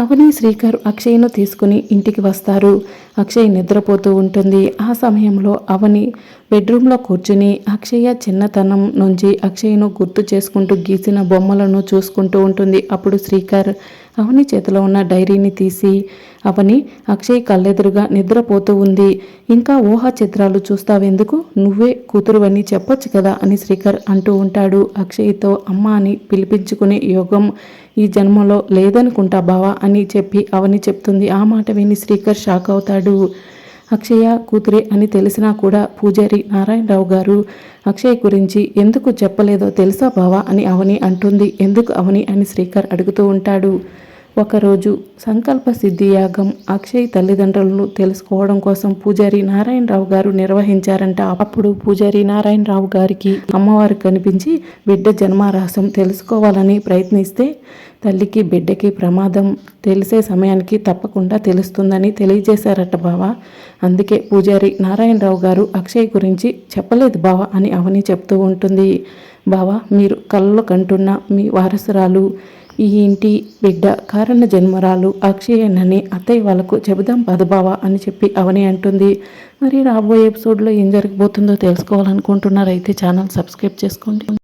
అవని శ్రీకర్ అక్షయ్ను తీసుకుని ఇంటికి వస్తారు. అక్షయ్ నిద్రపోతూ ఉంటుంది. ఆ సమయంలో అవని బెడ్రూమ్లో కూర్చుని అక్షయ చిన్నతనం నుంచి అక్షయ్ను గుర్తు చేసుకుంటూ గీసిన బొమ్మలను చూసుకుంటూ ఉంటుంది. అప్పుడు శ్రీకర్ అవని చేతిలో ఉన్న డైరీని తీసి అవని అక్షయ్ కళ్ళెదురుగా నిద్రపోతూ ఉంది. ఇంకా ఊహా చిత్రాలు చూస్తావెందుకు? నువ్వే కూతురువని చెప్పొచ్చు కదా అని శ్రీకర్ అంటూ ఉంటాడు. అక్షయ్తో అమ్మ అని పిలిపించుకునే యోగం ఈ జన్మలో లేదనుకుంటా బావా అని చెప్పి అవని చెప్తుంది. ఆ మాట విని శ్రీకర్ షాక్ అవుతాడు. అక్షయ కూతురే అని తెలిసినా కూడా పూజారి నారాయణరావు గారు అక్షయ్ గురించి ఎందుకు చెప్పలేదో తెలుసా బావా? అని అవని అంటుంది. ఎందుకు అవని? అని శ్రీకర్ అడుగుతూ ఉంటాడు. ఒకరోజు సంకల్ప సిద్ధి యాగం అక్షయ్ తల్లిదండ్రులను తెలుసుకోవడం కోసం పూజారి నారాయణరావు గారు నిర్వహించారంట. అప్పుడు పూజారి నారాయణరావు గారికి అమ్మవారు కనిపించి బిడ్డ జన్మారాసం తెలుసుకోవాలని ప్రయత్నిస్తే తల్లికి బిడ్డకి ప్రమాదం తెలిసే సమయానికి తప్పకుండా తెలుస్తుందని తెలియజేశారట బావా. అందుకే పూజారి నారాయణరావు గారు అక్షయ్ గురించి చెప్పలేదు బావా అని అవని చెప్తూ ఉంటుంది. బావా మీరు కళ్ళలో కంటున్న మీ వారసురాలు ఈ ఇంటి బిడ్డ కారణ జన్మరాలు అక్షయనని అత్తయ్య వాళ్ళకు చెబుదాం పదబావా అని చెప్పి అవని అంటుంది. మరి రాబోయే ఎపిసోడ్లో ఏం జరగబోతుందో తెలుసుకోవాలనుకుంటున్నారైతే ఛానల్ సబ్స్క్రైబ్ చేసుకోండి.